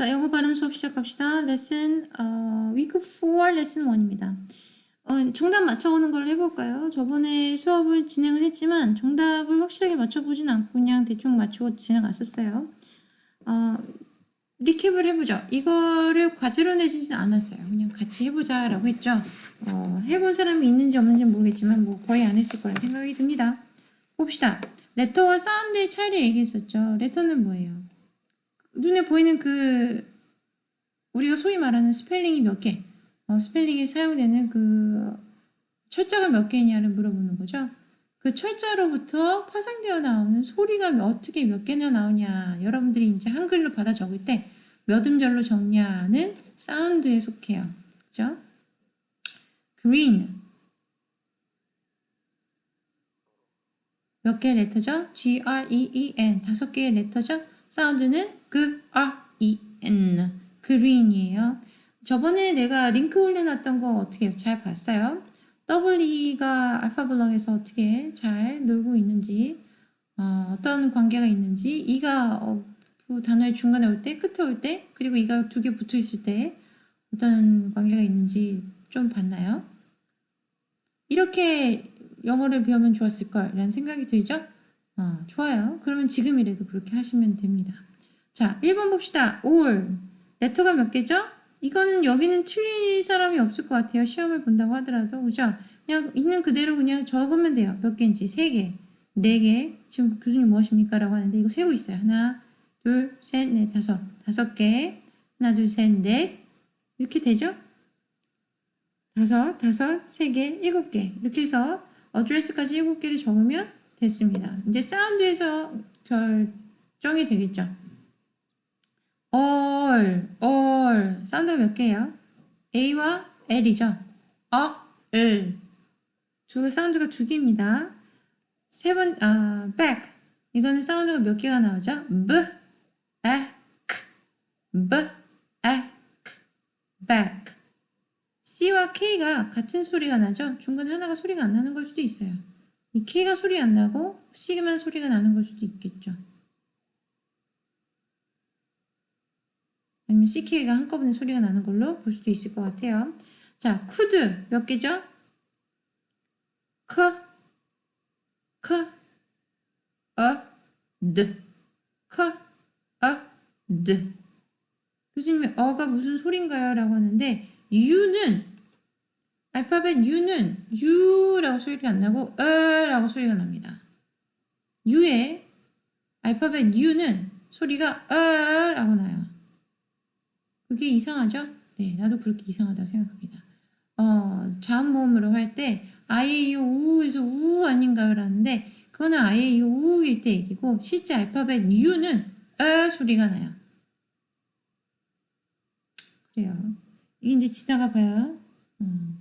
자, 영어 발음 수업 시작합시다. 레슨, 어, 위크 4 레슨 1입니다. 어, 정답 맞춰보는 걸 해볼까요? 저번에 수업을 진행을 했지만 정답을 확실하게 맞춰보진 않고 그냥 대충 맞추고 지나갔었어요. 어, 리캡을 해보죠. 이거를 과제로 내지진 않았어요. 그냥 같이 해보자 라고 했죠. 어, 해본 사람이 있는지 없는지 는 모르겠지만 뭐 거의 안 했을 거란 생각이 듭니다. 봅시다. 레터와 사운드의 차이를 얘기했었죠. 레터는 뭐예요? 눈에 보이는 그 우리가 소위 말하는 스펠링이 몇 개, 어, 스펠링에 사용되는 그 철자가 몇 개냐를 물어보는 거죠. 그 철자로부터 파생되어 나오는 소리가 어떻게 몇 개나 나오냐. 여러분들이 이제 한글로 받아 적을 때 몇 음절로 적냐는 사운드에 속해요. 그죠? green 몇 개의 레터죠? G R E E N 다섯 개의 레터죠? 사운드는 그 R E N green이에요. 저번에 내가 링크 올려놨던 거 어떻게 잘 봤어요? WE가 알파블럭에서 어떻게 잘 놀고 있는지 어, 떤 관계가 있는지 E가 어, 그 단어의 중간에 올 때, 끝에 올 때, 그리고 E가 두 개 붙어 있을 때 어떤 관계가 있는지 좀 봤나요? 이렇게 영어를 배우면 좋았을 걸 라는 생각이 들죠? 어, 좋아요. 그러면 지금이라도 그렇게 하시면 됩니다. 자, 1번 봅시다. all. 레터가 몇 개죠? 이거는 여기는 틀릴 사람이 없을 것 같아요. 시험을 본다고 하더라도. 그죠? 그냥 있는 그대로 그냥 적으면 돼요. 몇 개인지. 세 개, 네 개. 지금 교수님 뭐 하십니까? 라고 하는데 이거 세고 있어요. 하나, 둘, 셋, 넷, 다섯. 다섯 개. 하나, 둘, 셋, 넷. 이렇게 되죠? 다섯, 다섯, 세 개, 일곱 개. 이렇게 해서 어드레스까지 일곱 개를 적으면 됐습니다. 이제 사운드에서 결정이 되겠죠. All, all. 사운드가 몇 개예요? A와 L이죠. 어, 을. 두 사운드가 두 개입니다. 세 번, 아, back. 이거는 사운드가 몇 개가 나오죠? b, a, k, b, a, k, back. C와 K가 같은 소리가 나죠? 중간에 하나가 소리가 안 나는 걸 수도 있어요. 이 K가 소리 안 나고 C만 소리가 나는 걸 수도 있겠죠. 아니면 CK가 한꺼번에 소리가 나는 걸로 볼 수도 있을 것 같아요. 자, could 몇 개죠? 크, 어, 드. 교수님이 어가 무슨 소린가요? 라고 하는데 U는 알파벳 U는 U라고 소리가 안 나고 어라고 소리가 납니다. U의 알파벳 U는 소리가 어라고 나요. 그게 이상하죠? 네, 나도 그렇게 이상하다고 생각합니다. 어, 자음 모음으로 할 때 아이유 우에서 우 아닌가요? 라는데 그거는 아이유 우일 때 얘기고 실제 알파벳 U는 어 소리가 나요. 그래요. 이제 지나가 봐야 음,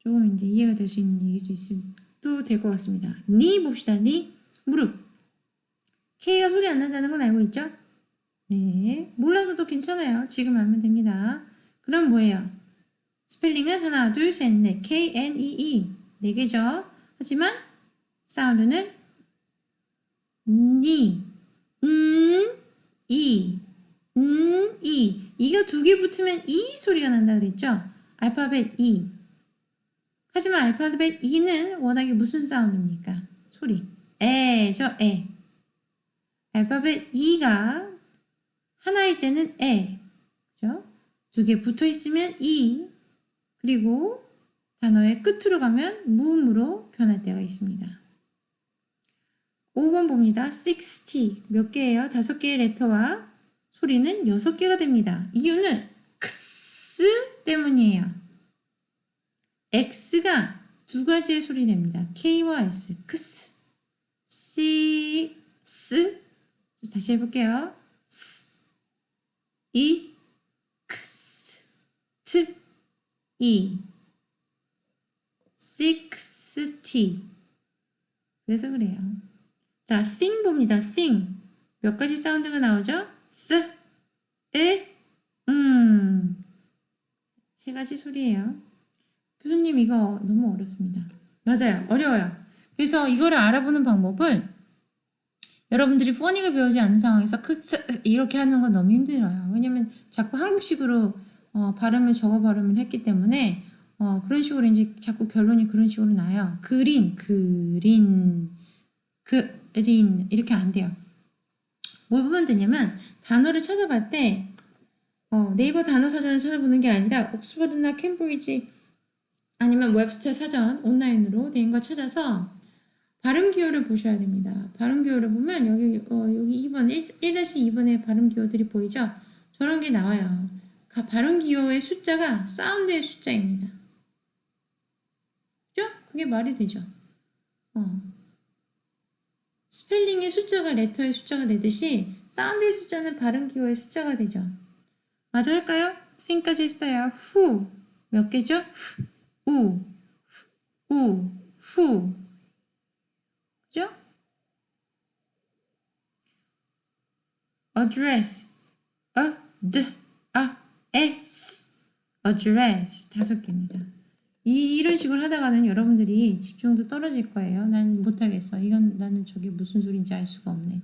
조금 이제 이해가 될 수 있는 얘기일 수 있도 될것 같습니다. 니 봅시다. 니 무릎. K가 소리 안 난다는 건 알고 있죠? 네. 몰라서도 괜찮아요. 지금 알면 됩니다. 그럼 뭐예요? 스펠링은 하나, 둘, 셋, 넷. K, N, E, E. 네 개죠. 하지만 사운드는 니, 음, 이, 음, 이. 이가 두 개 붙으면 이 소리가 난다 그랬죠? 알파벳 이. 하지만 알파벳 이는 워낙에 무슨 사운드입니까? 소리. 에죠, 에. 알파벳 이가 하나일 때는 에. 그죠? 두 개 붙어 있으면 이. 그리고 단어의 끝으로 가면 무음으로 변할 때가 있습니다. 5번 봅니다. 60. 몇 개예요? 다섯 개의 레터와 소리는 여섯 개가 됩니다. 이유는 크스 때문이에요. X가 두 가지의 소리 냅니다. K와 S. 크스. C, 스. 다시 해볼게요. 스. 이, 크스. 트. 이. sixty. 그래서 그래요. 자, sing 봅니다. sing. 몇 가지 사운드가 나오죠? 스, 에, 음. 세 가지 소리예요. 교수님 이거 너무 어렵습니다. 맞아요. 어려워요. 그래서 이거를 알아보는 방법은 여러분들이 포닉을 배우지 않는 상황에서 크 이렇게 하는 건 너무 힘들어요. 왜냐면 자꾸 한국식으로 어, 발음을 적어 발음을 했기 때문에 어, 그런 식으로 이제 자꾸 결론이 그런 식으로 나요. 그린, 그린, 그린 이렇게 안 돼요. 뭘 보면 되냐면 단어를 찾아볼 때 어, 네이버 단어 사전을 찾아보는 게 아니라 옥스퍼드나 캠브리지 아니면 웹스터 사전 온라인으로 된거 찾아서 발음 기호를 보셔야 됩니다. 발음 기호를 보면 여기 어, 여기 2번 1-2번의 발음 기호들이 보이죠? 저런 게 나와요. 가- 발음 기호의 숫자가 사운드의 숫자입니다. 그죠? 그게 말이 되죠. 어. 스펠링의 숫자가 레터의 숫자가 되듯이 사운드의 숫자는 발음 기호의 숫자가 되죠. 마저 할까요? think까지 했어요. who 몇 개죠? 우, 우, 후. 그죠? Address, a, d, a, s, address 다섯 개입니다. 이, 이런 식으로 하다가는 여러분들이 집중도 떨어질 거예요. 난 못하겠어. 이건 나는 저게 무슨 소리인지 알 수가 없네.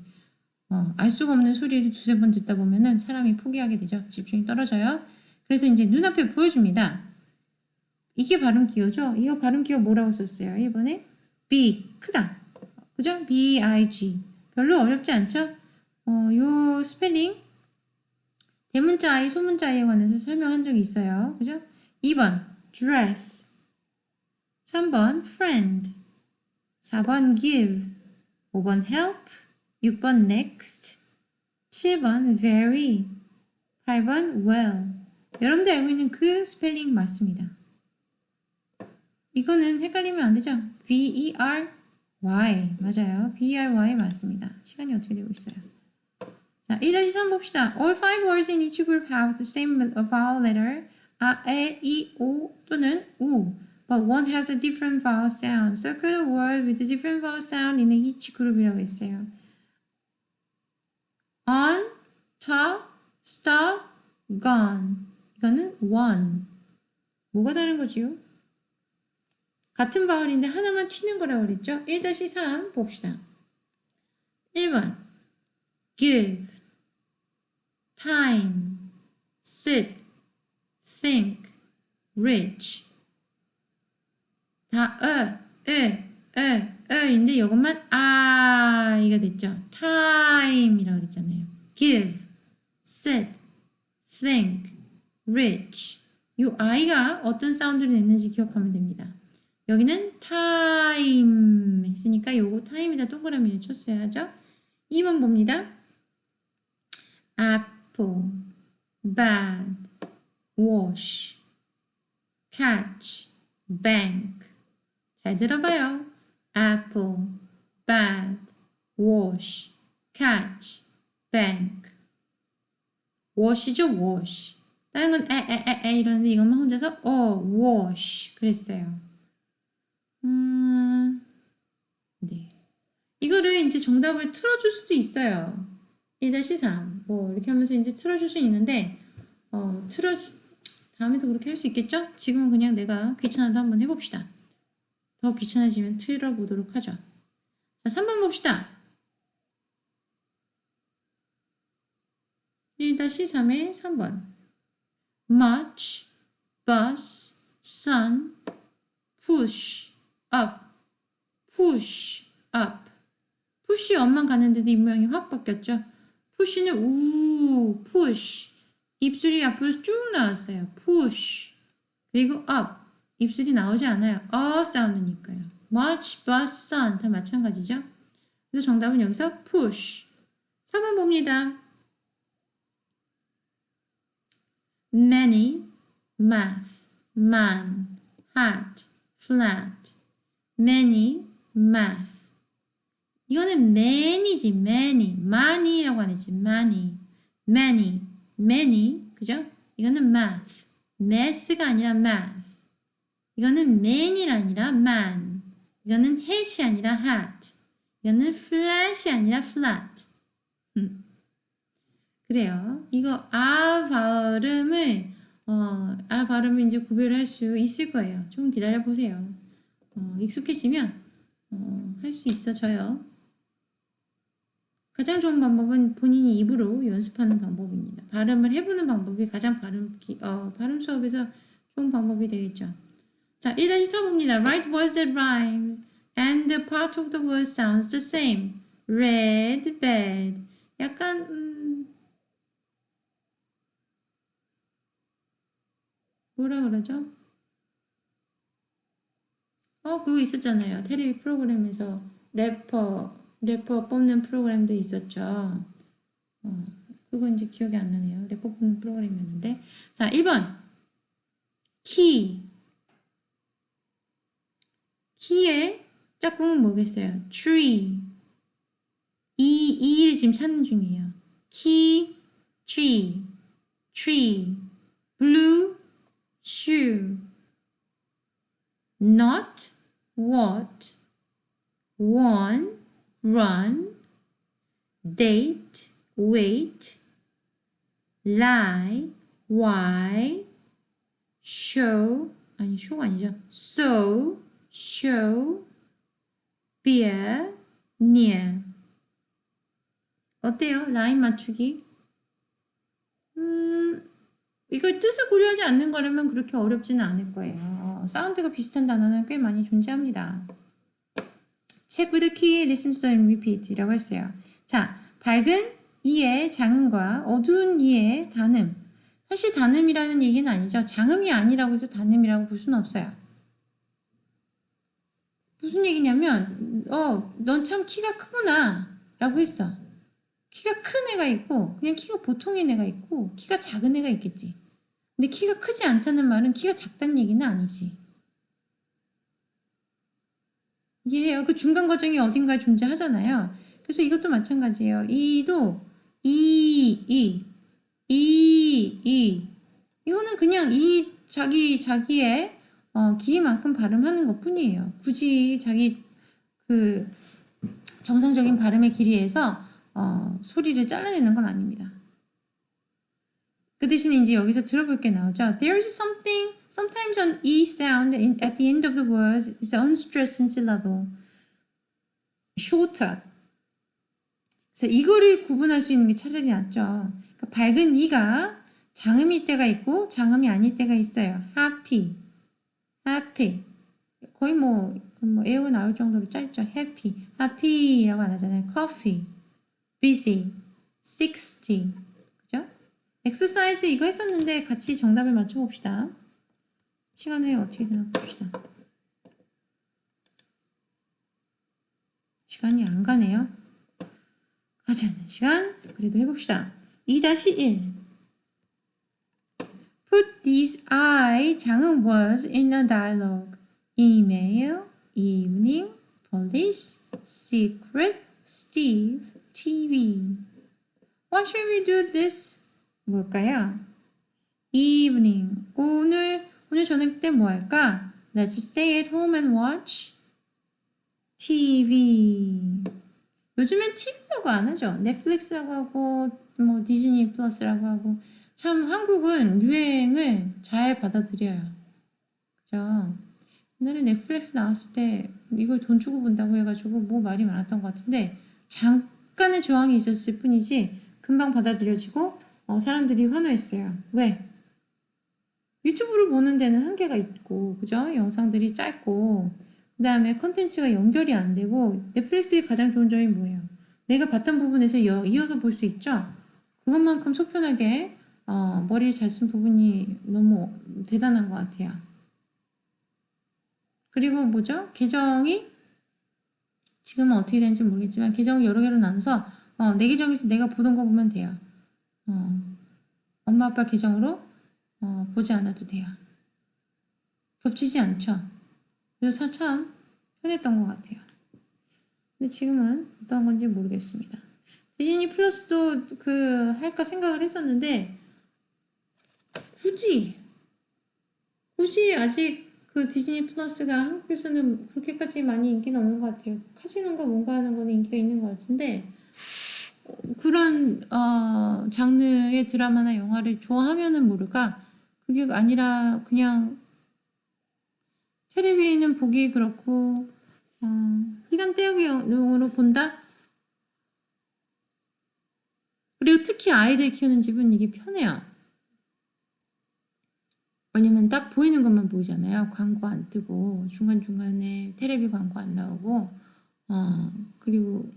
어, 알 수가 없는 소리를 두세 번 듣다 보면은 사람이 포기하게 되죠. 집중이 떨어져요. 그래서 이제 눈앞에 보여줍니다. 이게 발음 기호죠? 이거 발음 기호 뭐라고 썼어요? 1번에 big, 크다. 그죠? B-I-G. 별로 어렵지 않죠? 어, 요 스펠링 대문자 I, 소문자 I에 관해서 설명한 적이 있어요. 그죠? 2번 dress 3번 friend 4번 give 5번 help 6번 next 7번 very 8번 well 여러분들 알고 있는 그 스펠링 맞습니다. 이거는 헷갈리면 안 되죠? V-E-R Y 맞아요. B-E-R-Y 맞습니다. 시간이 어떻게 되고 있어요? 자, 1-3 봅시다. All five words in each group have the same vowel letter. 아, 에, 이, 오 또는 우. But one has a different vowel sound. Circle the word with a different vowel sound in each group이라고 했어요. On, top, stop, gone. 이거는 one. 뭐가 다른 거지요? 같은 바울인데 하나만 튀는 거라고 그랬죠? 1-3 봅시다. 1번 give, time, sit, think, rich 다 어, 에, 에, 에인데 이것만 아 이가 됐죠? time이라고 그랬잖아요. give, sit, think, rich 이 i가 어떤 사운드를 냈는지 기억하면 됩니다. 여기는 time 했으니까 요거 time에다 동그라미를 쳤어야죠. 2번 봅니다. Apple, bad, wash, catch, bank. 잘 들어봐요. apple, bad, wash, catch, bank. wash죠, wash. 다른 건 에, 에, 에, 에 이러는데 이것만 혼자서 어, wash 그랬어요. 음, 네. 이거를 이제 정답을 틀어줄 수도 있어요. 1-3. 뭐, 이렇게 하면서 이제 틀어줄 수 있는데, 어, 틀어주, 다음에도 그렇게 할 수 있겠죠? 지금은 그냥 내가 귀찮아도 한번 해봅시다. 더 귀찮아지면 틀어보도록 하죠. 자, 3번 봅시다. 1-3의 3번. much, bus, sun, push, up, push, up. 푸시 엄만 갔는데도 입모양이 확 바뀌었죠. 푸시는 우, push. 입술이 앞으로 쭉 나왔어요. push. 그리고 up. 입술이 나오지 않아요. 어 사운드니까요. much, bus, sun 다 마찬가지죠. 그래서 정답은 여기서 push. 3번 봅니다. many, math, man, hat, flat, many, math. 이거는 many지, many, many라고 안 했지, many, many, many, 그죠? 이거는 math, math가 아니라 math. 이거는 man이 아니라 man. 이거는 hat이 아니라 hat. 이거는 flat이 아니라 flat. 음. 그래요. 이거 아 발음을 어, 아 발음을 이제 구별할 수 있을 거예요. 좀 기다려 보세요. 어, 익숙해지면 어, 할 수 있어져요. 가장 좋은 방법은 본인이 입으로 연습하는 방법입니다. 발음을 해보는 방법이 가장 발음, 기- 어, 발음 수업에서 좋은 방법이 되겠죠. 자, 1-4번입니다. Write words that rhyme and the part of the word sounds the same. Red, bad. 약간 음, 뭐라 그러죠? 어, 그거 있었잖아요. 테레비 프로그램에서 래퍼, 래퍼 뽑는 프로그램도 있었죠. 어, 그거 이제 기억이 안 나네요. 래퍼 뽑는 프로그램이었는데. 자, 1번. 키. 키의 짝꿍은 뭐겠어요? tree. 이, 이를 지금 찾는 중이에요. 키, tree, tree. blue, shoe. not, what, one, run, date, wait, lie, why, show, 아니 show 아니죠. so, show, beer, near. 어때요? 라인 맞추기? 음, 이걸 뜻을 고려하지 않는 거라면 그렇게 어렵지는 않을 거예요. 사운드가 비슷한 단어는 꽤 많이 존재합니다. Check with key, listen to and repeat이라고 했어요. 자, 밝은 이의 장음과 어두운 이의 단음. 사실 단음이라는 얘기는 아니죠. 장음이 아니라고 해서 단음이라고 볼 수는 없어요. 무슨 얘기냐면, 어, 넌 참 키가 크구나. 라고 했어. 키가 큰 애가 있고, 그냥 키가 보통인 애가 있고, 키가 작은 애가 있겠지. 근데 키가 크지 않다는 말은 키가 작다는 얘기는 아니지. 이해해요? 그 중간 과정이 어딘가에 존재하잖아요. 그래서 이것도 마찬가지예요. 이도 이, 이, 이, 이. 이거는 그냥 이 자기 자기의 어, 길이만큼 발음하는 것 뿐이에요. 굳이 자기 그 정상적인 발음의 길이에서 어, 소리를 잘라내는 건 아닙니다. 그 대신에 이제 여기서 들어볼 게 나오죠. There is something, sometimes an e sound in, at the end of the words is unstressed in syllable, shorter. 그래서 이거를 구분할 수 있는 게 차라리 낫죠. 그러니까 밝은 이가 장음일 때가 있고 장음이 아닐 때가 있어요. happy, happy. 거의 뭐, 뭐 에어 나올 정도로 짧죠. happy, happy라고 안 하잖아요. coffee, busy, 60. 그죠? 엑서사이즈 이거 했었는데 같이 정답을 맞춰봅시다. 시간을 어떻게 되나 봅시다. 시간이 안 가네요. 가지 않는 시간 그래도 해봅시다. 2-1 Put these I 장은 was in a dialogue. Email, evening, police, secret, Steve, TV. What should we do this? 뭘까요? Evening. 오늘 오늘 저녁 때뭐 할까? Let's stay at home and watch TV. 요즘엔 TV라고 안 하죠. 넷플릭스라고 하고 뭐 디즈니 플러스라고 하고 참 한국은 유행을 잘 받아들여요. 그죠? 옛날에 넷플릭스 나왔을 때 이걸 돈 주고 본다고 해가지고 뭐 말이 많았던 것 같은데 잠깐의 저항이 있었을 뿐이지 금방 받아들여지고 어, 사람들이 환호했어요. 왜? 유튜브를 보는 데는 한계가 있고 그죠? 영상들이 짧고 그 다음에 컨텐츠가 연결이 안 되고 넷플릭스의 가장 좋은 점이 뭐예요? 내가 봤던 부분에서 여- 이어서 볼 수 있죠? 그것만큼 소편하게 어, 머리를 잘 쓴 부분이 너무 대단한 것 같아요. 그리고 뭐죠? 계정이 지금은 어떻게 되는지 모르겠지만 계정을 여러 개로 나눠서 어, 내 계정에서 내가 보던 거 보면 돼요. 어, 엄마 아빠 계정으로 어, 보지 않아도 돼요. 겹치지 않죠. 그래서 참 편했던 것 같아요. 근데 지금은 어떤 건지 모르겠습니다. 디즈니 플러스도 그 할까 생각을 했었는데 굳이 굳이 아직 그 디즈니 플러스가 한국에서는 그렇게까지 많이 인기는 없는 것 같아요. 카지노인가 뭔가 하는 거는 인기가 있는 것 같은데 어, 그런 어, 장르의 드라마나 영화를 좋아하면은 모를까 그게 아니라 그냥 텔레비는 보기 그렇고, 어, 시간 때우기용으로 본다? 그리고 특히 아이들 키우는 집은 이게 편해요. 왜냐면 딱 보이는 것만 보이잖아요. 광고 안 뜨고 중간중간에 테레비 광고 안 나오고 어, 그리고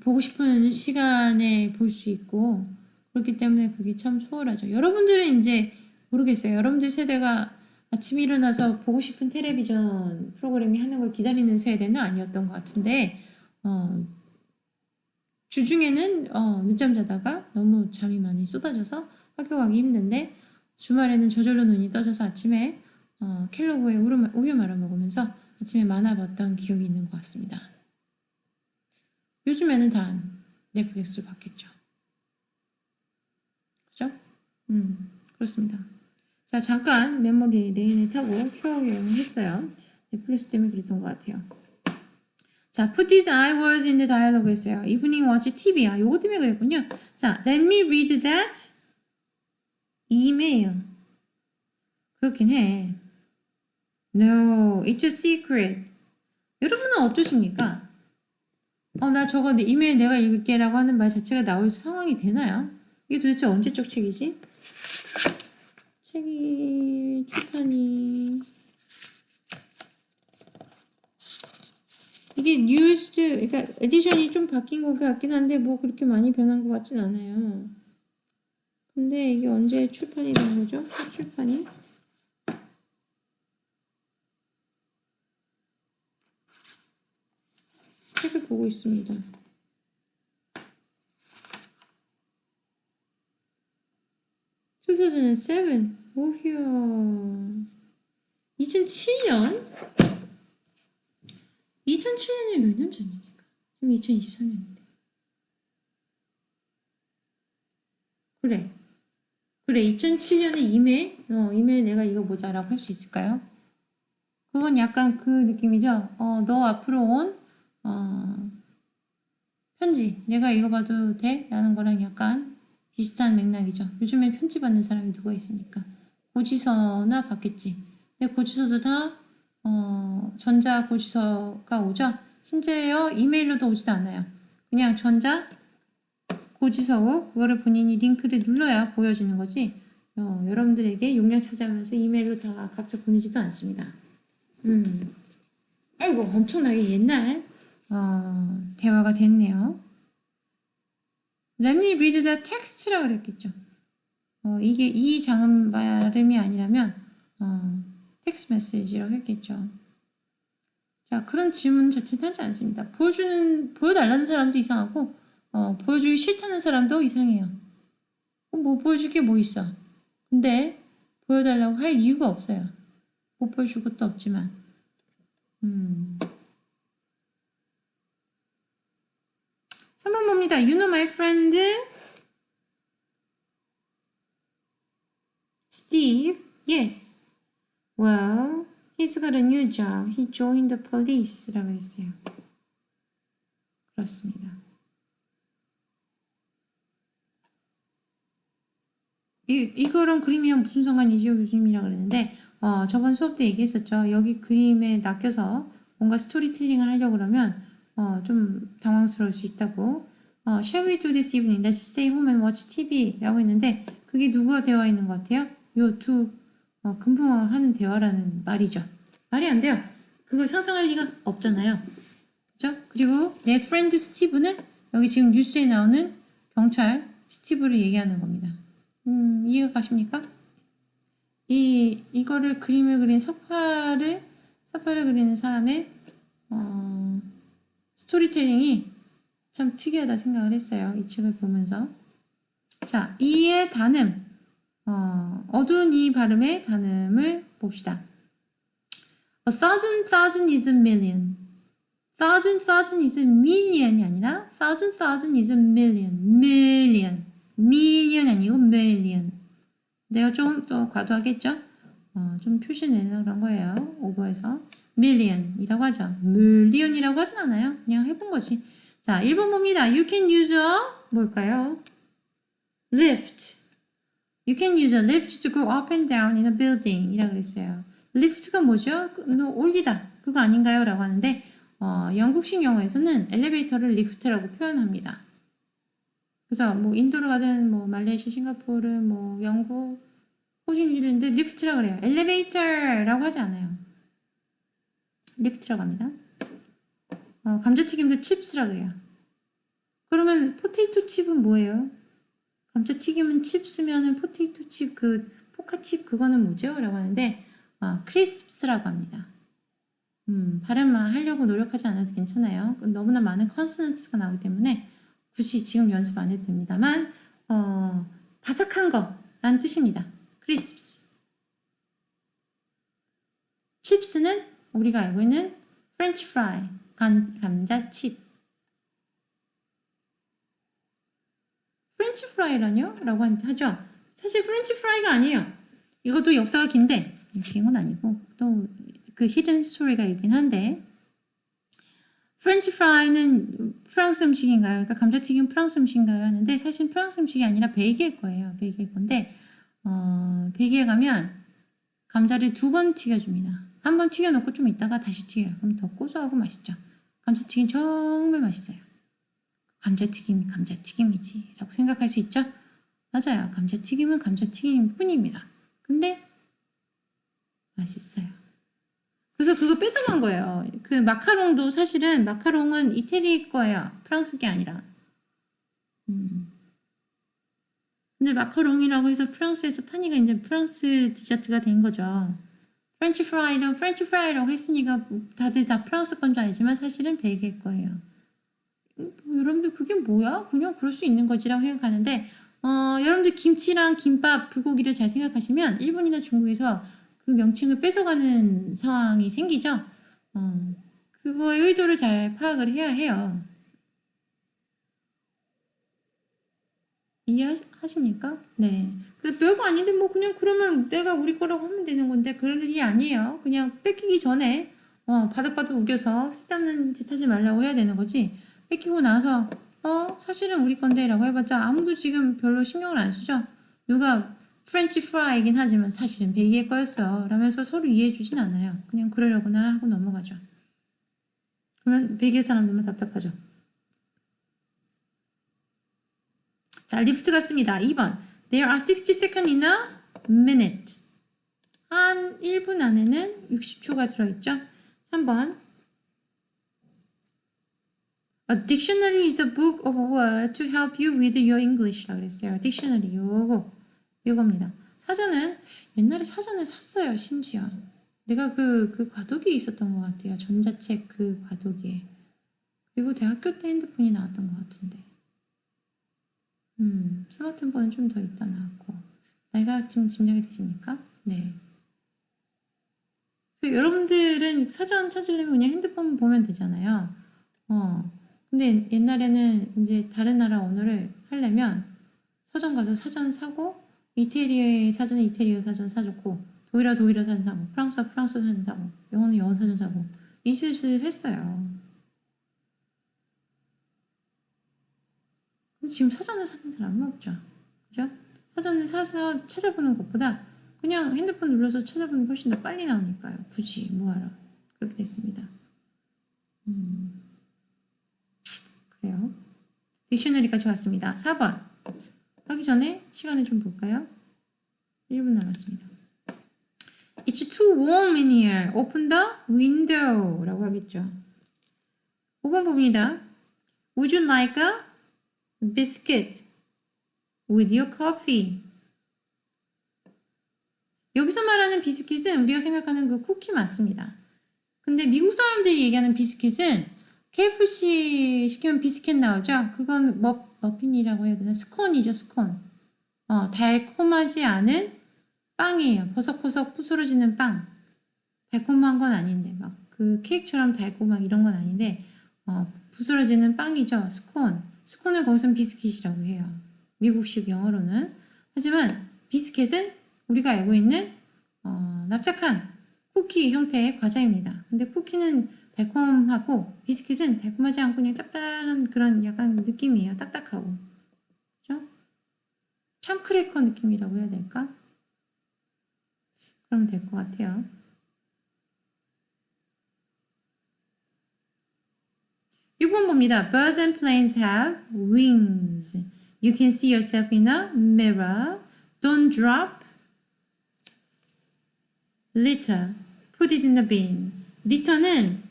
보고 싶은 시간에 볼 수 있고 그렇기 때문에 그게 참 수월하죠. 여러분들은 이제 모르겠어요. 여러분들 세대가 아침 에 일어나서 보고 싶은 텔레비전 프로그램이 하는 걸 기다리는 세대는 아니었던 것 같은데 어, 주중에는 어, 늦잠 자다가 너무 잠이 많이 쏟아져서 학교 가기 힘든데 주말에는 저절로 눈이 떠져서 아침에 어, 켈로그의 우유, 우유 말아 먹으면서 아침에 만화 봤던 기억이 있는 것 같습니다. 요즘에는 다 넷플릭스를 봤겠죠. 그죠? 음, 그렇습니다. 자, 잠깐 메모리 레인을 타고 추억 여행을 했어요. 넷플릭스 때문에 그랬던 것 같아요. 자, put these I words in the dialogue 했어요. evening watch TV야. 요거 때문에 그랬군요. 자, let me read that email. 그렇긴 해. No, it's a secret. 여러분은 어떠십니까? 어, 나 저거 내 이메일 내가 읽을게 라고 하는 말 자체가 나올 상황이 되나요? 이게 도대체 언제적 책이지? 책이 출판이 이게 뉴스드 그러니까 에디션이 좀 바뀐 것 같긴 한데 뭐 그렇게 많이 변한 것 같진 않아요. 근데 이게 언제 출판이 된 거죠? 첫 출판이? 책을 보고 있습니다. (2007) 오휴 2007년 2007년이 몇 년 전입니까? 지금 2023년인데. 그래. 그래, 2007년에 이메일? 어, 이메일 내가 읽어보자라고 할 수 있을까요? 그건 약간 그 느낌이죠? 어, 너 앞으로 온, 어, 편지. 내가 읽어봐도 돼? 라는 거랑 약간 비슷한 맥락이죠. 요즘에 편지 받는 사람이 누가 있습니까? 고지서나 받겠지. 근데 고지서도 다 어, 전자 고지서가 오죠. 심지어 이메일로도 오지도 않아요. 그냥 전자 고지서고 그거를 본인이 링크를 눌러야 보여지는 거지. 어, 여러분들에게 용량 차지하면서 이메일로 다 각자 보내지도 않습니다. 음. 아이고 엄청나게 옛날 어, 대화가 됐네요. Let me read the text라고 그랬겠죠. 어, 이게 이 장음 발음이 아니라면 어, 텍스트 메시지라고 했겠죠. 자, 그런 질문 자체는 하지 않습니다. 보여주는, 보여달라는 사람도 이상하고, 어, 보여주기 싫다는 사람도 이상해요. 어, 뭐 보여줄 게 뭐 있어. 근데 보여달라고 할 이유가 없어요. 못 보여줄 것도 없지만. 음. 3번 봅니다. You know my friend Steve? Yes. Well, he's got a new job. He joined the police라고 했어요. 그렇습니다. 이, 이거랑 그림이랑 무슨 상관이지요? 교수님이라 그랬는데, 어, 저번 수업 때 얘기했었죠. 여기 그림에 낚여서 뭔가 스토리텔링을 하려고 그러면, 어, 좀 당황스러울 수 있다고. 어, shall we do this evening? Let's stay home and watch TV. 라고 했는데, 그게 누구와 대화 있는 것 같아요? 요 두, 어, 금붕어하는 대화라는 말이죠. 말이 안 돼요. 그걸 상상할 리가 없잖아요. 그죠? 그리고 내 프렌드 스티브는 여기 지금 뉴스에 나오는 경찰 스티브를 얘기하는 겁니다. 음, 이해가 가십니까? 이, 이거를 그림을 그린 서파를, 서파를 그리는 사람의, 어, 스토리텔링이 참 특이하다 생각을 했어요. 이 책을 보면서. 자, 이의 단음. 어, 어두운 이 발음의 단음을 봅시다. A thousand thousand is a million. thousand thousand is a million이 아니라 thousand thousand is a million. million. million 아니고 million. 내가 좀더 과도하겠죠? 어, 좀 표시 내는 그런 거예요. 오버해서. Million이라고 하죠. million이라고 하진 않아요. 그냥 해본 거지. 자, 1번 봅니다. You can use a 뭘까요? lift. You can use a lift to go up and down in a building 이라고 그랬어요. lift가 뭐죠? 너 올리다. 그거 아닌가요? 라고 하는데 어, 영국식 영어에서는 엘리베이터를 리프트라고 표현합니다. 그래서 뭐 인도를 가든 뭐 말레이시아, 싱가포르, 뭐 영국, 호주, 뉴질랜드 리프트라 그래요. 엘리베이터라고 하지 않아요. 리프트라고 합니다. 어, 감자튀김도 칩스라 그래요. 그러면 포테이토 칩은 뭐예요? 감자튀김은 칩스면은 포테이토 칩 그 포카칩 그거는 뭐죠? 라고 하는데 어, 크리스프스라고 합니다. 음, 발음만 하려고 노력하지 않아도 괜찮아요. 너무나 많은 컨소넌트가 나오기 때문에 굳이 지금 연습 안 해도 됩니다만 어, 바삭한 거란 뜻입니다. 크리스프스. 칩스는 우리가 알고 있는 프렌치 프라이, 감, 감자칩. 프렌치 프라이라뇨? 라고 하죠. 사실 프렌치 프라이가 아니에요. 이것도 역사가 긴데, 긴 건 아니고, 또 그 히든 스토리가 있긴 한데, 프렌치 프라이는 프랑스 음식인가요? 그러니까 감자튀김 프랑스 음식인가요? 하는데, 사실 프랑스 음식이 아니라 벨기에 거예요. 벨기에 건데, 어, 벨기에 가면 감자를 두 번 튀겨줍니다. 한번 튀겨놓고 좀 있다가 다시 튀겨요. 그럼 더 고소하고 맛있죠. 감자튀김 정말 맛있어요. 감자튀김이 감자튀김이지 라고 생각할 수 있죠? 맞아요. 감자튀김은 감자튀김 뿐입니다. 근데 맛있어요. 그래서 그거 뺏어간 거예요. 그 마카롱도 사실은 마카롱은 이태리 거예요. 프랑스 게 아니라. 음. 근데 마카롱이라고 해서 프랑스에서 파니가 이제 프랑스 디저트가 된 거죠. 프렌치 프라이도 프렌치 프라이라고 했으니까 다들 다 프랑스 건 줄 알지만 사실은 벨기에 거예요. 음, 여러분들 그게 뭐야? 그냥 그럴 수 있는 거지라고 생각하는데 어, 여러분들 김치랑 김밥, 불고기를 잘 생각하시면 일본이나 중국에서 그 명칭을 뺏어가는 상황이 생기죠. 어, 그거의 의도를 잘 파악을 해야 해요. 이해하십니까? 네. 그 별거 아닌데 뭐 그냥 그러면 내가 우리 거라고 하면 되는 건데 그럴 일이 아니에요. 그냥 뺏기기 전에 어, 바득바득 우겨서 쓸데없는 짓 하지 말라고 해야 되는 거지. 뺏기고 나서 어 사실은 우리 건데 라고 해봤자 아무도 지금 별로 신경을 안 쓰죠. 누가 프렌치 프라이긴 하지만 사실은 벨기에 거였어. 라면서 서로 이해해 주진 않아요. 그냥 그러려고나 하고 넘어가죠. 그러면 벨기에 사람들만 답답하죠. 자, 리프트 같습니다. 2번. There are 60 seconds in a minute. 한 1분 안에는 60초가 들어있죠. 3번. A dictionary is a book of words to help you with your English. 라 그랬어요. 딕셔너리 요거. 요겁니다. 사전은 옛날에 사전을 샀어요. 심지어. 내가 그, 그 과도기에 있었던 것 같아요. 전자책 그 과도기에. 그리고 대학교 때 핸드폰이 나왔던 것 같은데. 음, 스마트폰은 좀 더 있다 나왔고. 나이가 좀 짐작이 되십니까? 네. 그 여러분들은 사전 찾으려면 그냥 핸드폰 보면 되잖아요. 어. 근데 옛날에는 이제 다른 나라 언어를 하려면 서점 가서 사전 사고 이태리의 사전은 이태리어 사전 사줬고 독일어 독일어 사전 사고 프랑스어 프랑스어 사전 사고 영어는 영어 사전 사고 이 짓을 했어요. 지금 사전을 사는 사람은 없죠. 그죠? 사전을 사서 찾아보는 것보다 그냥 핸드폰 눌러서 찾아보는 게 훨씬 더 빨리 나오니까요. 굳이 뭐하러 그렇게 됐습니다. 음, 그래요. 딕셔너리까지 갔습니다. 4번 하기 전에 시간을 좀 볼까요? 1분 남았습니다. It's too warm in here. Open the window 라고 하겠죠. 5번 봅니다. Would you like a biscuit with your coffee? 여기서 말하는 비스킷은 우리가 생각하는 그 쿠키 맞습니다. 근데 미국 사람들이 얘기하는 비스킷은 KFC 시키면 비스킷 나오죠? 그건 머, 머핀이라고 해야 되나? 스콘이죠, 스콘. 어, 달콤하지 않은 빵이에요. 버석버석 부스러지는 빵. 달콤한 건 아닌데, 막 그 케이크처럼 달콤한 이런 건 아닌데, 어, 부스러지는 빵이죠, 스콘. 스콘을 거기서는 비스킷이라고 해요. 미국식 영어로는. 하지만 비스킷은 우리가 알고 있는 어, 납작한 쿠키 형태의 과자입니다. 근데 쿠키는 달콤하고 비스킷은 달콤하지 않고 그냥 짭짤한 그런 약간 느낌이에요. 딱딱하고. 그죠? 참 크래커 느낌이라고 해야 될까? 그러면 될 것 같아요. (6번) 봅니다. Birds and planes have wings. You can see yourself in a mirror. Don't drop litter. Put it in the bin. litter는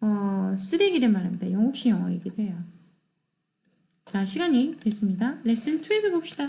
어, 쓰레기를 말합니다. 영국식 영어이기도 해요. 자, 시간이 됐습니다. 레슨 2에서 봅시다.